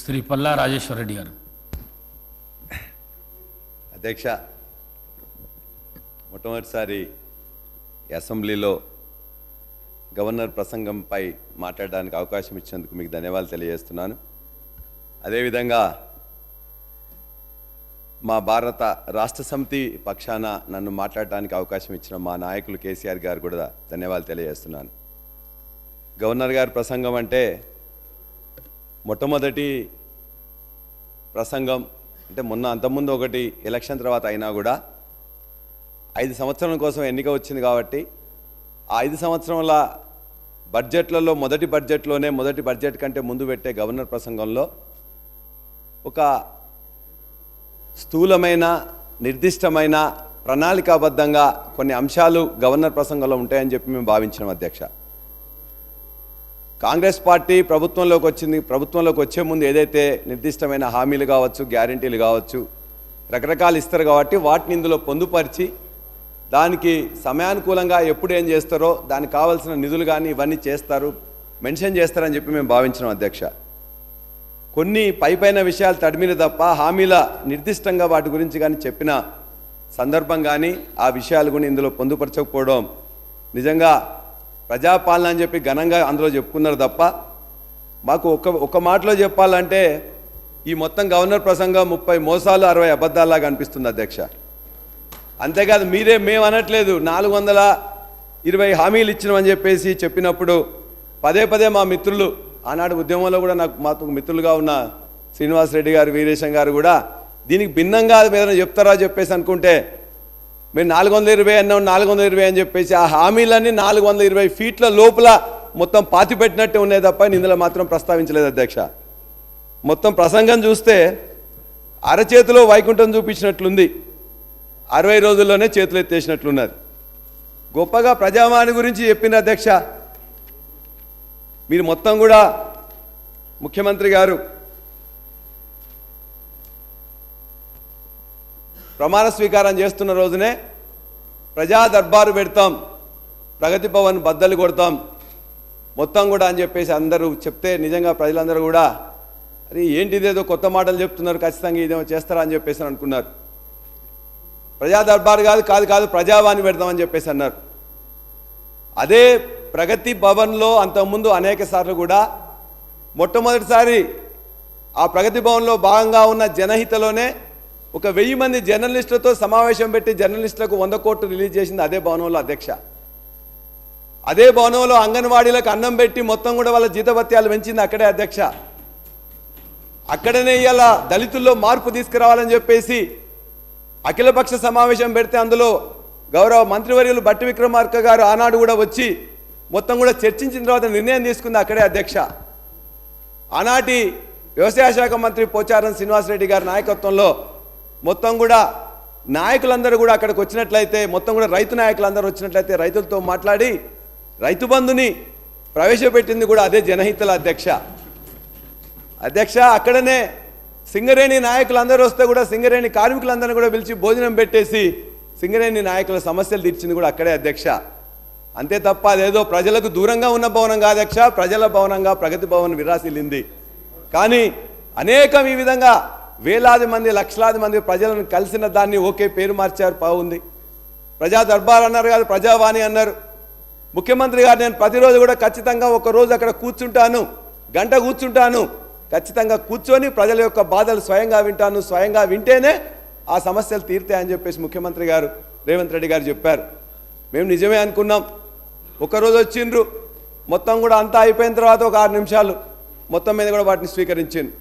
శ్రీ పల్లా రాజేశ్వర రెడ్డి గారు. అధ్యక్ష మొట్టమొదటిసారి అసెంబ్లీలో గవర్నర్ ప్రసంగంపై మాట్లాడడానికి అవకాశం ఇచ్చినందుకు మీకు ధన్యవాదాలు తెలియజేస్తున్నాను. అదేవిధంగా మా భారత రాష్ట్ర సమితి పక్షాన నన్ను మాట్లాడడానికి అవకాశం ఇచ్చిన మా నాయకులు కేసీఆర్ గారు కూడా ధన్యవాదాలు తెలియజేస్తున్నాను. గవర్నర్ గారి ప్రసంగం అంటే మొట్టమొదటి ప్రసంగం అంటే మొన్న అంతకుముందు ఒకటి ఎలక్షన్ తర్వాత అయినా కూడా ఐదు సంవత్సరాల కోసం ఎన్నిక వచ్చింది కాబట్టి ఆ ఐదు సంవత్సరాల బడ్జెట్లలో మొదటి బడ్జెట్లోనే మొదటి బడ్జెట్ కంటే ముందు పెట్టే గవర్నర్ ప్రసంగంలో ఒక స్థూలమైన నిర్దిష్టమైన ప్రణాళికాబద్ధంగా కొన్ని అంశాలు గవర్నర్ ప్రసంగంలో ఉంటాయని చెప్పి మేము భావించినాం అధ్యక్ష. కాంగ్రెస్ పార్టీ ప్రభుత్వంలోకి వచ్చింది ప్రభుత్వంలోకి వచ్చే ముందు ఏదైతే నిర్దిష్టమైన హామీలు కావచ్చు గ్యారంటీలు కావచ్చు రకరకాలు ఇస్తారు కాబట్టి వాటిని ఇందులో పొందుపరిచి దానికి సమయానుకూలంగా ఎప్పుడు ఏం చేస్తారో దానికి కావాల్సిన నిధులు కానీ ఇవన్నీ చేస్తారు మెన్షన్ చేస్తారని చెప్పి మేము భావించినాం అధ్యక్ష. కొన్ని పై పైన విషయాలు తడిమిన తప్ప హామీల నిర్దిష్టంగా వాటి గురించి కానీ చెప్పిన సందర్భం కానీ ఆ విషయాలు కూడా ఇందులో పొందుపరచకపోవడం నిజంగా ప్రజాపాలన అని చెప్పి ఘనంగా అందులో చెప్పుకున్నారు తప్ప మాకు ఒక ఒక మాటలో చెప్పాలంటే ఈ మొత్తం గవర్నర్ ప్రసంగం ముప్పై మోసాలు అరవై అబద్ధాలాగా అనిపిస్తుంది అధ్యక్ష. అంతేకాదు మీరే మేము అనట్లేదు నాలుగు వందల ఇరవై హామీలు ఇచ్చినామని చెప్పేసి చెప్పినప్పుడు పదే పదే మా మిత్రులు ఆనాడు ఉద్యమంలో కూడా నాకు మాకు మిత్రులుగా ఉన్న శ్రీనివాస్ రెడ్డి గారు వీరేశం గారు కూడా దీనికి భిన్నంగా ఏదైనా చెప్తారా చెప్పేసి అనుకుంటే మీరు నాలుగు వందల ఇరవై అన్నాం నాలుగు వందల ఇరవై అని చెప్పేసి ఆ హామీలన్నీ నాలుగు వందల ఇరవై ఫీట్ల లోపల మొత్తం పాతి పెట్టినట్టే ఉన్నాయి తప్ప ఇందులో మాత్రం ప్రస్తావించలేదు అధ్యక్ష. మొత్తం ప్రసంగం చూస్తే అరచేతిలో వైకుంఠం చూపించినట్లుంది. అరవై రోజుల్లోనే చేతులు ఎత్తేసినట్లున్నది గొప్పగా ప్రజావాణి గురించి చెప్పిన అధ్యక్ష మీరు మొత్తం కూడా ముఖ్యమంత్రి గారు ప్రమాణ స్వీకారం చేస్తున్న రోజునే ప్రజా దర్బారు పెడతాం ప్రగతి భవన్ బద్దలు కొడతాం. మొత్తం కూడా అని చెప్పేసి అందరూ చెప్తే నిజంగా ప్రజలందరూ కూడా అరే ఏంటిదేదో కొత్త మాటలు చెప్తున్నారు ఖచ్చితంగా ఇదేమో చేస్తారా? అని చెప్పేసి అనుకున్నారు. ప్రజా దర్బారు కాదు కాదు కాదు ప్రజావాణి పెడదామని చెప్పేసి అన్నారు. అదే ప్రగతి భవన్లో అంతకుముందు అనేక సార్లు కూడా మొట్టమొదటిసారి ఆ ప్రగతి భవన్లో భాగంగా ఉన్న జనహితలోనే ఒక వెయ్యి మంది జర్నలిస్టులతో సమావేశం పెట్టి జర్నలిస్టులకు వంద కోట్లు రిలీజ్ చేసింది అదే భవనంలో అధ్యక్ష. అదే భవనంలో అంగన్వాడీలకు అన్నం పెట్టి మొత్తం కూడా వాళ్ళ జీతభత్యాలు పెంచింది అక్కడే అధ్యక్ష. అక్కడనే ఇవాళ దళితుల్లో మార్పు తీసుకురావాలని చెప్పేసి అఖిలపక్ష సమావేశం పెడితే అందులో గౌరవ మంత్రివర్యులు బట్టి విక్రమార్క గారు ఆనాడు కూడా వచ్చి మొత్తం కూడా చర్చించిన తర్వాత నిర్ణయం తీసుకుంది అక్కడే అధ్యక్ష. ఆనాటి వ్యవసాయ శాఖ మంత్రి పోచారం శ్రీనివాసరెడ్డి గారి నాయకత్వంలో మొత్తం కూడా నాయకులందరూ కూడా అక్కడికి వచ్చినట్లయితే మొత్తం కూడా రైతు నాయకులందరూ వచ్చినట్లయితే రైతులతో మాట్లాడి రైతు బంధుని ప్రవేశపెట్టింది కూడా అదే జనహితల అధ్యక్ష. అధ్యక్ష అక్కడనే సింగరేణి నాయకులందరూ వస్తే కూడా సింగరేణి కార్మికులందరినీ కూడా పిలిచి భోజనం పెట్టేసి సింగరేణి నాయకుల సమస్యలు తీర్చింది కూడా అక్కడే అధ్యక్ష. అంతే తప్ప అదేదో ప్రజలకు దూరంగా ఉన్న భవనం కాదు అధ్యక్ష ప్రజల భవనంగా ప్రగతి భవన్ విరాసిల్లింది. కానీ అనేకం ఈ విధంగా వేలాది మంది లక్షలాది మంది ప్రజలను కలిసిన దాన్ని ఓకే పేరు మార్చారు బాగుంది. ప్రజా దర్బార్ అన్నారు కాదు ప్రజావాణి అన్నారు. ముఖ్యమంత్రి గారు నేను ప్రతిరోజు కూడా ఖచ్చితంగా ఒక రోజు అక్కడ కూర్చుంటాను గంట కూర్చుంటాను. ఖచ్చితంగా కూర్చొని ప్రజల యొక్క బాధలు స్వయంగా వింటాను స్వయంగా వింటేనే ఆ సమస్యలు తీరుతాయని చెప్పేసి ముఖ్యమంత్రి గారు రేవంత్ రెడ్డి గారు చెప్పారు. మేము నిజమే అనుకున్నాం. ఒకరోజు వచ్చిండ్రు మొత్తం కూడా అంతా అయిపోయిన తర్వాత ఒక ఆరు నిమిషాలు మొత్తం మీద కూడా వాటిని స్వీకరించింది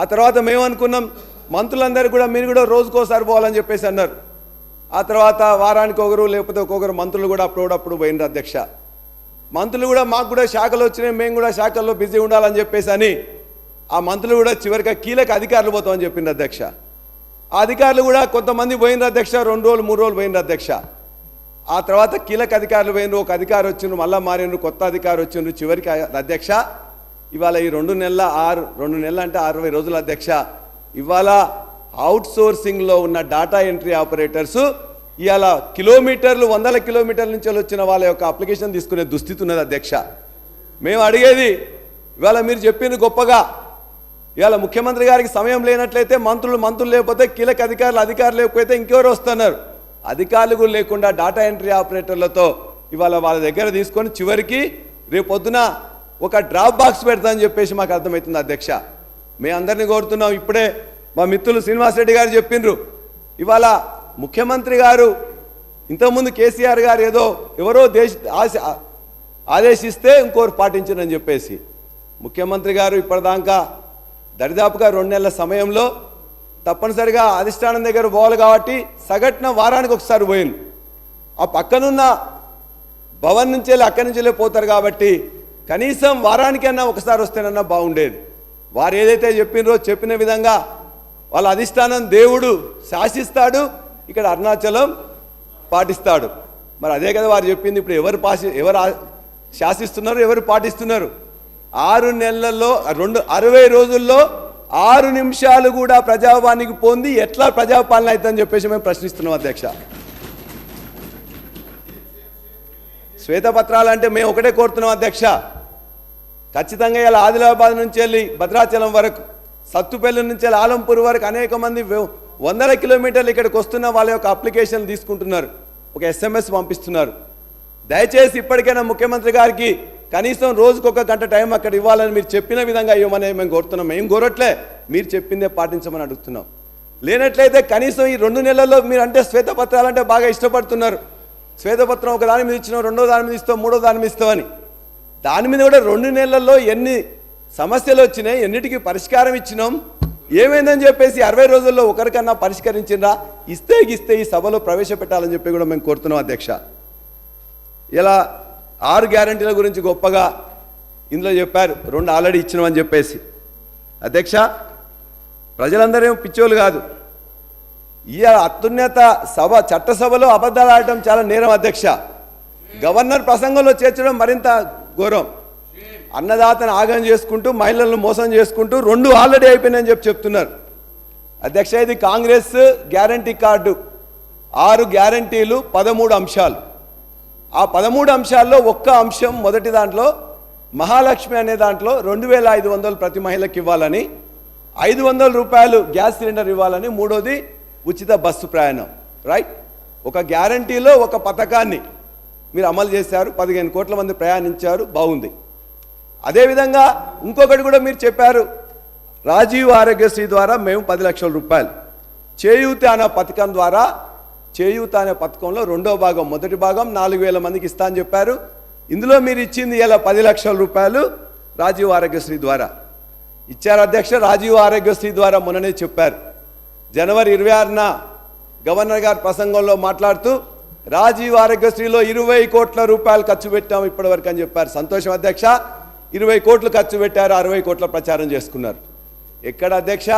ఆ తర్వాత మేము అనుకున్నాం మంత్రులందరూ కూడా మీరు కూడా రోజుకోసారి పోవాలని చెప్పేసి అన్నారు. ఆ తర్వాత వారానికి ఒకరు లేకపోతే ఒక్కొక్కరు మంత్రులు కూడా అప్పుడప్పుడు పోయినారు అధ్యక్ష. మంత్రులు కూడా మాకు కూడా శాఖలు వచ్చినాయి మేము కూడా శాఖల్లో బిజీ ఉండాలని చెప్పేసి అని ఆ మంత్రులు కూడా చివరిగా కీలక అధికారులు పోతామని చెప్పింది అధ్యక్ష. ఆ అధికారులు కూడా కొంతమంది పోయినరు అధ్యక్ష రెండు రోజులు మూడు రోజులు పోయినరు అధ్యక్ష. ఆ తర్వాత కీలక అధికారులు పోయినరు ఒక అధికారి వచ్చిండ్రు మళ్ళా మారిండ్రు కొత్త అధికారి వచ్చిండ్రు చివరికి అధ్యక్ష. ఇవాళ ఈ రెండు నెలల ఆరు రెండు నెలలు అంటే అరవై రోజుల అధ్యక్ష. ఇవాళ అవుట్ సోర్సింగ్లో ఉన్న డాటా ఎంట్రీ ఆపరేటర్స్ ఇవాళ కిలోమీటర్లు వందల కిలోమీటర్ల నుంచి వచ్చిన వాళ్ళ యొక్క అప్లికేషన్ తీసుకునే దుస్థితి ఉన్నది అధ్యక్ష. మేము అడిగేది ఇవాళ మీరు చెప్పింది గొప్పగా. ఇవాళ ముఖ్యమంత్రి గారికి సమయం లేనట్లయితే మంత్రులు మంత్రులు లేకపోతే కీలక అధికారులు అధికారులు లేకపోతే ఇంకెవరు వస్తున్నారు. అధికారులు లేకుండా డాటా ఎంట్రీ ఆపరేటర్లతో ఇవాళ వాళ్ళ దగ్గర తీసుకొని చివరికి రేపు పొద్దున ఒక డ్రాప్ బాక్స్ పెడతామని చెప్పేసి మాకు అర్థమవుతుంది అధ్యక్ష. మేము అందరినీ కోరుతున్నాం. ఇప్పుడే మా మిత్రులు శ్రీనివాస్ రెడ్డి గారు చెప్పిండ్రు. ఇవాళ ముఖ్యమంత్రి గారు ఇంతకుముందు కేసీఆర్ గారు ఏదో ఎవరో దేశ ఆశ- ఆదేశిస్తే ఇంకోరు పాటించరని చెప్పేసి. ముఖ్యమంత్రి గారు ఇప్పటిదాకా దరిదాపుగా రెండు నెలల సమయంలో తప్పనిసరిగా అధిష్టానం దగ్గర పోవాలి కాబట్టి సగటున వారానికి ఒకసారి పోయింది ఆ పక్కనున్న భవన్ నుంచి వెళ్ళి అక్కడి నుంచి వెళ్ళి పోతారు కాబట్టి కనీసం వారానికైనా ఒకసారి వస్తేనన్నా బాగుండేది. వారు ఏదైతే చెప్పినరో చెప్పిన విధంగా వాళ్ళ అధిష్టానం దేవుడు శాసిస్తాడు ఇక్కడ అరుణాచలం పాటిస్తాడు. మరి అదే కదా వారు చెప్పింది ఇప్పుడు ఎవరు పాసి ఎవరు శాసిస్తున్నారు ఎవరు పాటిస్తున్నారు? ఆరు నెలల్లో రెండు అరవై రోజుల్లో ఆరు నిమిషాలు కూడా ప్రజావానికి పొంది ఎట్లా ప్రజాపాలన అవుతుందని చెప్పేసి మేము ప్రశ్నిస్తున్నాం అధ్యక్ష. శ్వేతపత్రాలు అంటే మేము ఒకటే కోరుతున్నాం అధ్యక్ష. ఖచ్చితంగా ఇలా ఆదిలాబాద్ నుంచి వెళ్ళి భద్రాచలం వరకు సత్తుపల్లి నుంచి వెళ్ళి ఆలంపూర్ వరకు అనేక మంది వందల కిలోమీటర్లు ఇక్కడికి వస్తున్న వాళ్ళ యొక్క అప్లికేషన్ తీసుకుంటున్నారు. ఒక ఎస్ఎంఎస్ పంపిస్తున్నారు. దయచేసి ఇప్పటికైనా ముఖ్యమంత్రి గారికి కనీసం రోజుకు ఒక గంట టైం అక్కడ ఇవ్వాలని మీరు చెప్పిన విధంగా ఇవ్వమని మేము కోరుతున్నాం. మేము కోరట్లే మీరు చెప్పిందే పాటించమని అడుగుతున్నాం. లేనట్లయితే కనీసం ఈ రెండు నెలల్లో మీరు అంటే శ్వేతపత్రాలంటే బాగా ఇష్టపడుతున్నారు. శ్వేతపత్రం ఒక దాని మీద ఇచ్చినాం రెండో దాని మీద ఇస్తాం మూడో దాని మీద ఇస్తామని దాని మీద కూడా రెండు నెలల్లో ఎన్ని సమస్యలు వచ్చినాయి ఎన్నిటికీ పరిష్కారం ఇచ్చినాం ఏమైందని చెప్పేసి అరవై రోజుల్లో ఒకరికన్నా పరిష్కరించిండ్రా ఇస్తే ఇస్తే ఈ సభలో ప్రవేశపెట్టాలని చెప్పి కూడా మేము కోరుతున్నాం అధ్యక్ష. ఇలా ఆరు గ్యారంటీల గురించి గొప్పగా ఇందులో చెప్పారు రెండు ఆల్రెడీ ఇచ్చినామని చెప్పేసి. అధ్యక్ష ప్రజలందరూ పిచ్చోళ్ళు కాదు. ఈ అత్యున్నత సభ చట్టసభలో అబద్ధాలు ఆడటం చాలా నేరం అధ్యక్ష. గవర్నర్ ప్రసంగంలో చేర్చడం మరింత ఘోరం. అన్నదాతను ఆగం చేసుకుంటూ మహిళలను మోసం చేసుకుంటూ రెండు ఆల్రెడీ అయిపోయినాయని చెప్పి చెప్తున్నారు. అధ్యక్ష ఇది కాంగ్రెస్ గ్యారంటీ కార్డు. ఆరు గ్యారంటీలు పదమూడు అంశాలు. ఆ పదమూడు అంశాల్లో ఒక్క అంశం మొదటి దాంట్లో మహాలక్ష్మి అనే దాంట్లో రెండు వేల ఐదు వందలు ప్రతి మహిళకి ఇవ్వాలని ఐదు వందల రూపాయలు గ్యాస్ సిలిండర్ ఇవ్వాలని మూడోది ఉచిత బస్సు ప్రయాణం. రైట్? ఒక గ్యారంటీలో ఒక పథకాన్ని మీరు అమలు చేశారు పదిహేను కోట్ల మంది ప్రయాణించారు బాగుంది. అదేవిధంగా ఇంకొకటి కూడా మీరు చెప్పారు రాజీవ్ ఆరోగ్యశ్రీ ద్వారా మేము పది లక్షల రూపాయలు. చేయూత అనే పథకం ద్వారా చేయూత అనే పథకంలో రెండో భాగం మొదటి భాగం నాలుగు వేల మందికి ఇస్తా అని చెప్పారు. ఇందులో మీరు ఇచ్చింది ఇలా పది లక్షల రూపాయలు రాజీవ్ ఆరోగ్యశ్రీ ద్వారా. ఇచ్చారు అధ్యక్ష రాజీవ్ ఆరోగ్యశ్రీ ద్వారా మొన్ననే చెప్పారు. జనవరి ఇరవై ఆరున గవర్నర్ గారి ప్రసంగంలో మాట్లాడుతూ రాజీవ్ ఆరోగ్యశ్రీలో ఇరవై కోట్ల రూపాయలు ఖర్చు పెట్టాము ఇప్పటివరకు అని చెప్పారు. సంతోషం అధ్యక్ష. ఇరవై కోట్లు ఖర్చు పెట్టారు అరవై కోట్ల ప్రచారం చేసుకున్నారు. ఎక్కడ అధ్యక్ష?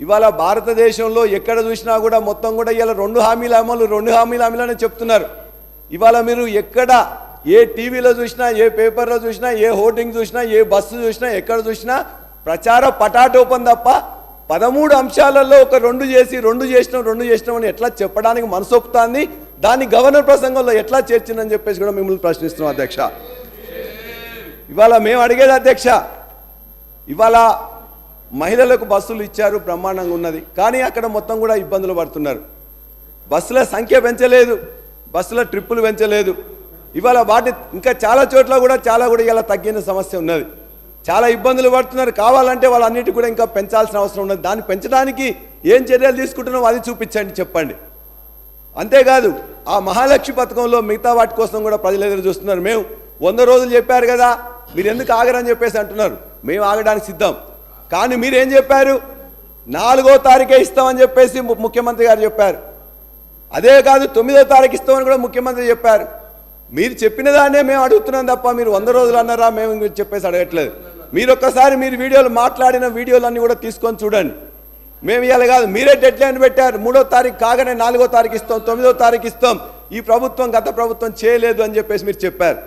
ఇవాళ భారతదేశంలో ఎక్కడ చూసినా కూడా మొత్తం కూడా ఇవాళ రెండు హామీల అమలు రెండు హామీల అమలు చెప్తున్నారు. ఇవాళ మీరు ఎక్కడ ఏ టీవీలో చూసినా ఏ పేపర్లో చూసినా ఏ హోర్డింగ్ చూసినా ఏ బస్సు చూసినా ఎక్కడ చూసినా ప్రచార పటాటోపం తప్ప పదమూడు అంశాలలో ఒక రెండు చేసి రెండు చేసినాం రెండు చేసినాం అని ఎట్లా చెప్పడానికి మనసొప్పుతాంది దాన్ని గవర్నర్ ప్రసంగంలో ఎట్లా చేర్చిందని చెప్పేసి కూడా మిమ్మల్ని ప్రశ్నిస్తున్నాం అధ్యక్ష. ఇవాళ మేము అడిగేది అధ్యక్ష ఇవాళ మహిళలకు బస్సులు ఇచ్చారు బ్రహ్మాండంగా ఉన్నది. కానీ అక్కడ మొత్తం కూడా ఇబ్బందులు పడుతున్నారు. బస్సుల సంఖ్య పెంచలేదు బస్సుల ట్రిప్పులు పెంచలేదు. ఇవాళ వాటి ఇంకా చాలా చోట్ల కూడా చాలా కూడా ఇలా తగ్గిన సమస్య ఉన్నది. చాలా ఇబ్బందులు పడుతున్నారు. కావాలంటే వాళ్ళన్నిటి కూడా ఇంకా పెంచాల్సిన అవసరం ఉన్నది. దాన్ని పెంచడానికి ఏం చర్యలు తీసుకుంటున్నామో అది చూపించండి చెప్పండి. అంతేకాదు ఆ మహాలక్ష్మి పథకంలో మిగతా వాటి కోసం కూడా ప్రజలు ఎదురు చూస్తున్నారు. మేము వంద రోజులు చెప్పారు కదా మీరు ఎందుకు ఆగరని చెప్పేసి అంటున్నారు. మేము ఆగడానికి సిద్ధం. కానీ మీరేం చెప్పారు? నాలుగో తారీఖే ఇస్తామని చెప్పేసి ముఖ్యమంత్రి గారు చెప్పారు. అదే కాదు తొమ్మిదో తారీఖు ఇస్తామని కూడా ముఖ్యమంత్రి చెప్పారు. మీరు చెప్పిన దాన్నే మేము అడుగుతున్నాం తప్ప మీరు వంద రోజులు అన్నారా మేము చెప్పేసి అడగట్లేదు. మీరు ఒక్కసారి మీరు వీడియోలు మాట్లాడిన వీడియోలన్నీ కూడా తీసుకొని చూడండి. మేము ఇవ్వాలి కాదు మీరే డెడ్ లైన్ పెట్టారు. మూడో తారీఖు కాగానే నాలుగో తారీఖు ఇస్తాం తొమ్మిదో తారీఖు ఇస్తాం. ఈ ప్రభుత్వం గత ప్రభుత్వం చేయలేదు అని చెప్పేసి మీరు చెప్పారు.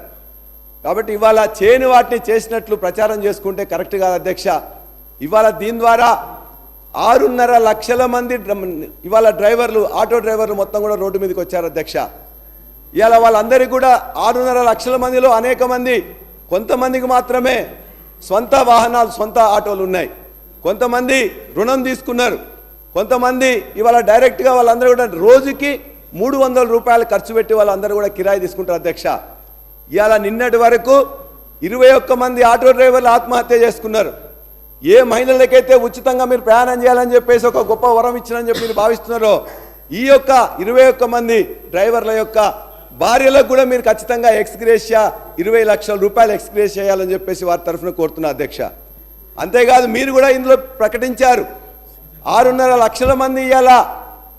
కాబట్టి ఇవాళ చేయని వాటిని చేసినట్లు ప్రచారం చేసుకుంటే కరెక్ట్ కాదు అధ్యక్ష. ఇవాళ దీని ద్వారా ఆరున్నర లక్షల మంది ఇవాళ డ్రైవర్లు ఆటో డ్రైవర్లు మొత్తం కూడా రోడ్డు మీదకి వచ్చారు అధ్యక్ష. ఇవాళ వాళ్ళందరికీ కూడా ఆరున్నర లక్షల మందిలో అనేక మంది కొంతమందికి మాత్రమే సొంత వాహనాలు సొంత ఆటోలు ఉన్నాయి. కొంతమంది రుణం తీసుకున్నారు. కొంతమంది ఇవాళ డైరెక్ట్గా వాళ్ళందరూ కూడా రోజుకి మూడు వందల రూపాయలు ఖర్చు పెట్టి వాళ్ళందరూ కూడా కిరాయి తీసుకుంటారు అధ్యక్ష. ఇవాళ నిన్నటి వరకు ఇరవై ఒక్క మంది ఆటో డ్రైవర్లు ఆత్మహత్య చేసుకున్నారు. ఏ మహిళలకైతే ఉచితంగా మీరు ప్రయాణం చేయాలని చెప్పేసి ఒక గొప్ప వరం ఇచ్చినని చెప్పి మీరు భావిస్తున్నారో ఈ యొక్క ఇరవై ఒక్క మంది డ్రైవర్ల యొక్క భార్యలకు కూడా మీరు ఖచ్చితంగా ఎక్స్గ్రేషియా ఇరవై లక్షల రూపాయలు ఎక్స్గ్రేస్ చేయాలని చెప్పేసి వారి తరఫున కోరుతున్నా అధ్యక్ష. అంతేకాదు మీరు కూడా ఇందులో ప్రకటించారు. ఆరున్నర లక్షల మంది ఇవాళ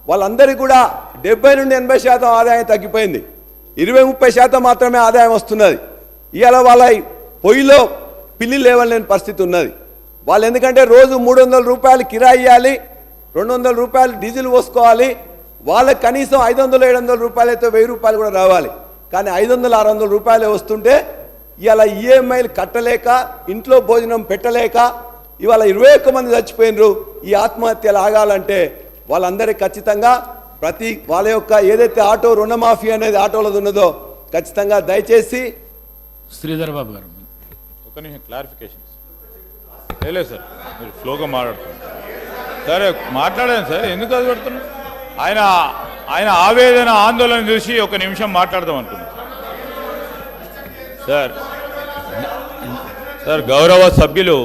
వాళ్ళందరికీ కూడా డెబ్బై నుండి ఎనభై శాతం ఆదాయం తగ్గిపోయింది. ఇరవై ముప్పై శాతం మాత్రమే ఆదాయం వస్తున్నది. ఇవాళ వాళ్ళ పొయ్యిలో పిల్లి లేవలేని పరిస్థితి ఉన్నది. వాళ్ళు ఎందుకంటే రోజు మూడు వందల రూపాయలు కిరాయి ఇవ్వాలి రెండు వందల రూపాయలు డీజిల్ పోసుకోవాలి. వాళ్ళకి కనీసం ఐదు వందలు ఏడు వందల రూపాయలు అయితే వెయ్యి రూపాయలు కూడా రావాలి. కానీ ఐదు వందలు ఆరు వందల రూపాయలే వస్తుంటే ఇవాళ ఈఎంఐలు కట్టలేక ఇంట్లో భోజనం పెట్టలేక ఇవాళ ఇరవై ఒక్క మంది చచ్చిపోయినరు. ఈ ఆత్మహత్యలు ఆగాలంటే వాళ్ళందరికీ ఖచ్చితంగా ప్రతి వాళ్ళ యొక్క ఏదైతే ఆటో రుణమాఫీ అనేది ఆటోలది ఉన్నదో ఖచ్చితంగా దయచేసి శ్రీధర్ బాబు గారు. ఒక నిమిషం క్లారిఫికేషన్ లేదు సార్. మీరు స్లోగా మాట్లాడుతున్నారు. సరే మాట్లాడాను సార్. ఎందుకు అది పెడుతున్నారు ఆయన ఆయన ఆవేదన ఆందోళన చూసి ఒక నిమిషం మాట్లాడదాం అనుకున్నాను. సార్ సార్ గౌరవ సభ్యులు